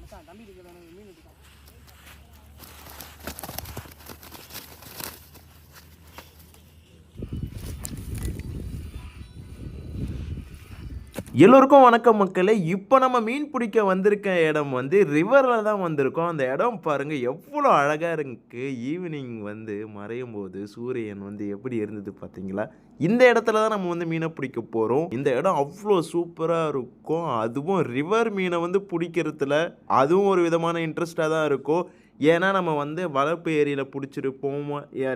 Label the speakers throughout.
Speaker 1: மச்சான் தம்பி இருக்கிற மீன் எடுத்தான்
Speaker 2: எல்லோருக்கும் வணக்கம் மக்களே. இப்போ நம்ம மீன் பிடிக்க வந்திருக்க இடம் வந்து ரிவரில் தான் வந்திருக்கோம். அந்த இடம் பாருங்கள் எவ்வளோ அழகாக இருக்குது ஈவினிங் வந்து மறையும் போது சூரியன் வந்து எப்படி இருந்தது பார்த்தீங்களா? இந்த இடத்துல தான் நம்ம வந்து மீனை பிடிக்க போகிறோம் இந்த இடம் அவ்வளோ சூப்பராக இருக்கும். அதுவும் ரிவர் மீனை வந்து பிடிக்கிறதுல அதுவும் ஒரு விதமான இன்ட்ரெஸ்ட்டாக தான் இருக்கும். ஏன்னா நம்ம வந்து வளர்ப்பு ஏரியில் பிடிச்சிருப்போம்.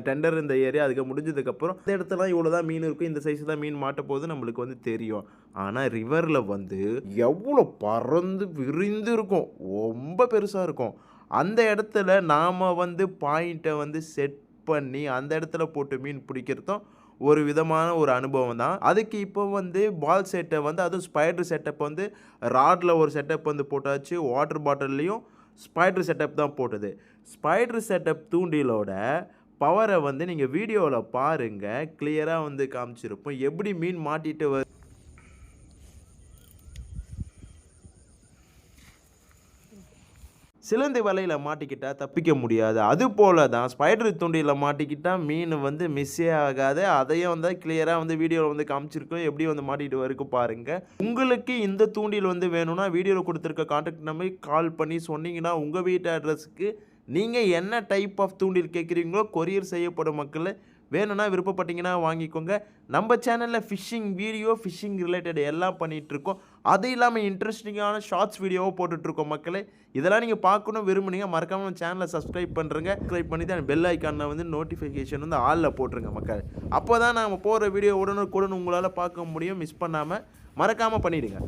Speaker 2: டெண்டர் இந்த ஏரியா அதுக்கு முடிஞ்சதுக்கப்புறம் இந்த இடத்துலலாம் இவ்வளோ தான் மீன் இருக்கும். இந்த சைஸ் தான் மீன் மாட்ட போது நம்மளுக்கு வந்து தெரியும். ஆனால் ரிவரில் வந்து எவ்வளோ பறந்து விரிந்து இருக்கும். ரொம்ப பெருசாக இருக்கும். அந்த இடத்துல நாம் வந்து பாயிண்ட்டை வந்து செட் பண்ணி அந்த இடத்துல போட்டு மீன் பிடிக்கிறதும் ஒரு விதமான ஒரு அனுபவம் தான். அதுக்கு இப்போ வந்து பால் செட்டை வந்து அதுவும் ஸ்பைடர் செட்டப் வந்து ராடில் ஒரு செட்டப் வந்து போட்டாச்சு. வாட்டர் பாட்டில்லையும் ஸ்பைடர் செட்டப் தான் போட்டது. ஸ்பைடர் செட்டப் தூண்டிலோட பவரை வந்து நீங்கள் வீடியோவில் பாருங்கள் கிளியராக வந்து காமிச்சிருப்போம் எப்படி மீன் மாட்டிட்டு சிலந்தி வலையில் மாட்டிக்கிட்டால் தப்பிக்க முடியாது. அது போல தான் ஸ்பைடர் தூண்டியில் மாட்டிக்கிட்டால் மீன் வந்து மிஸ்ஸே ஆகாது. அதையும் வந்து கிளியராக வந்து வீடியோவில் வந்து காமிச்சிருக்கோம். எப்படி வந்து மாட்டிகிட்டு வரைக்கும் பாருங்கள் உங்களுக்கு இந்த தூண்டில் வந்து வேணும்னா வீடியோவில் கொடுத்துருக்க கான்டாக்ட் நம்பர் கால் பண்ணி சொன்னீங்கன்னா உங்கள் வீட்டு அட்ரஸுக்கு நீங்கள் என்ன டைப் ஆஃப் தூண்டில் கேட்குறீங்களோ கொரியர் செய்யப்படும் மக்களை வேணும்னா விருப்பப்பட்டீங்கன்னா வாங்கிக்கோங்க. நம்ம சேனலில் ஃபிஷ்ஷிங் வீடியோ ஃபிஷ்ஷிங் ரிலேட்டட் எல்லாம் பண்ணிகிட்ருக்கோம் அது இல்லாமல் இன்ட்ரெஸ்டிங்கான ஷார்ட்ஸ் வீடியோவோ போட்டுட்ருக்கோம் மக்களே. இதெல்லாம் நீங்கள் பார்க்கணும் விரும்புனீங்க மறக்காமல் நம்ம சேனலை சப்ஸ்கிரைப் பண்ணுறங்க சப்ஸ்கிரைப் பண்ணி தான் பெல் ஐக்கானில் வந்து நோட்டிஃபிகேஷன் வந்து ஆளில் போட்டுருங்க மக்கள். அப்போ தான் நம்ம போகிற வீடியோ உடனுக்குடன் உங்களால் பார்க்க முடியும். மிஸ் பண்ணாமல் மறக்காமல் பண்ணிவிடுங்க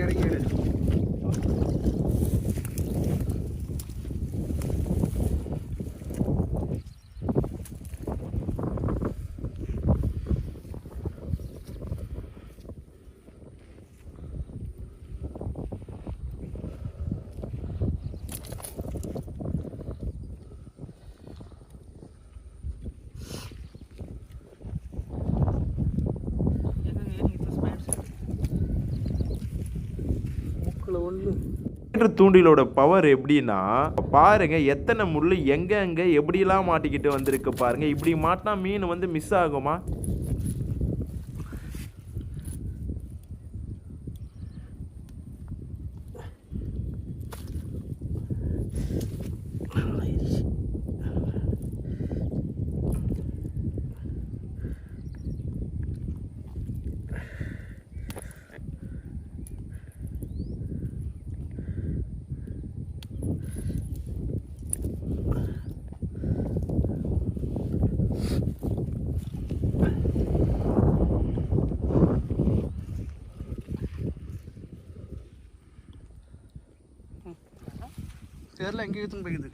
Speaker 1: കയറി കയറി ஒன்று
Speaker 2: தூண்டிலோட பவர் எப்படின்னா பாருங்க எத்தனை முள் எங்க எங்க எப்படிலாம் மாட்டிக்கிட்டு வந்திருக்கு பாருங்க. இப்படி மாட்டினா மீன் வந்து மிஸ் ஆகுமா?
Speaker 1: தெரியல எங்கே எடுத்துன்னு போய்க்குது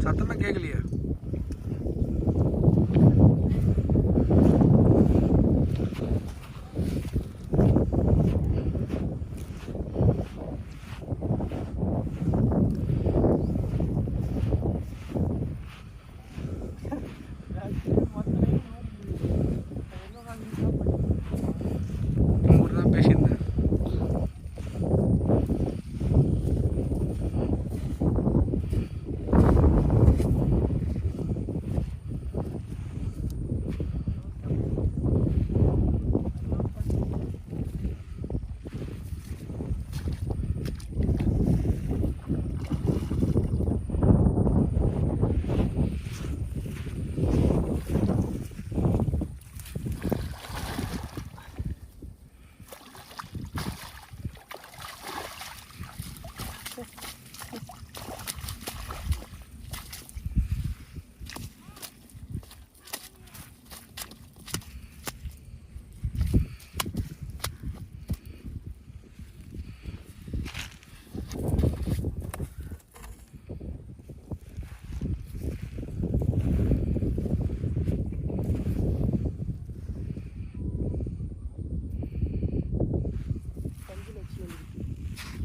Speaker 1: சத்தமே கேட்கலையே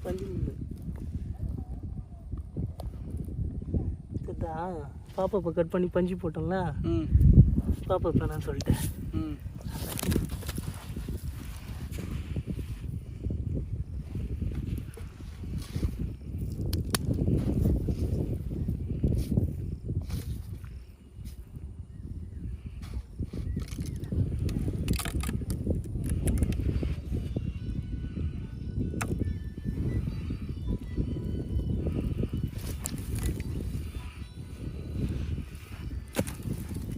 Speaker 3: பள்ளி. பாப்பா இப்போ கட் பண்ணி பஞ்சு போட்டோம்ல? பாப்பா இப்போ நான் சொல்லிட்டேன்.
Speaker 1: ம்.